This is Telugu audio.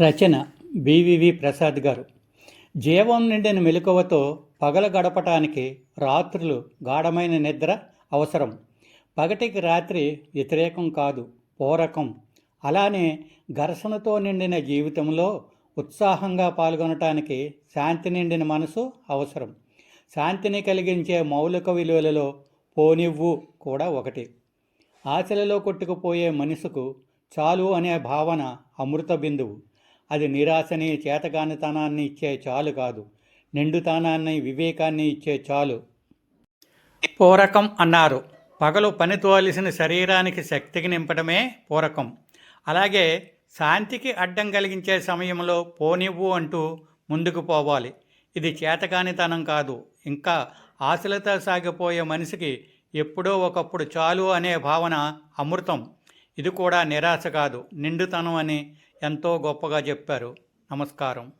రచన బివివి ప్రసాద్ గారు. జీవం నిండిన మెలకువతో పగల గడపటానికి రాత్రులు గాఢమైన నిద్ర అవసరం. పగటికి రాత్రి వ్యతిరేకం కాదు పూరకం. అలానే ఘర్షణతో నిండిన జీవితంలో ఉత్సాహంగా పాల్గొనటానికి శాంతి నిండిన మనసు అవసరం. శాంతిని కలిగించే మౌలిక విలువలలో పోనివ్వు కూడా ఒకటి. ఆశలలో కొట్టుకుపోయే మనసుకు చాలు అనే భావన అమృత బిందువు. అది నిరాశని చేతగానితనాన్ని ఇచ్చే చాలు కాదు. నిండుతనాన్ని వివేకాన్ని ఇచ్చే చాలు. పూరకం అన్నారు. పగలు పని తోలిసిన శరీరానికి శక్తికి నింపడమే పూరకం. అలాగే శాంతికి అడ్డం కలిగించే సమయంలో పోనివ్వు అంటూ ముందుకు పోవాలి. ఇది చేతకానితనం కాదు. ఇంకా ఆశలతో సాగిపోయే మనిషికి ఎప్పుడో ఒకప్పుడు చాలు అనే భావన అమృతం. ఇది కూడా నిరాశ కాదు నిండుతనం అని ఎంతో గొప్పగా చెప్పారు. నమస్కారం.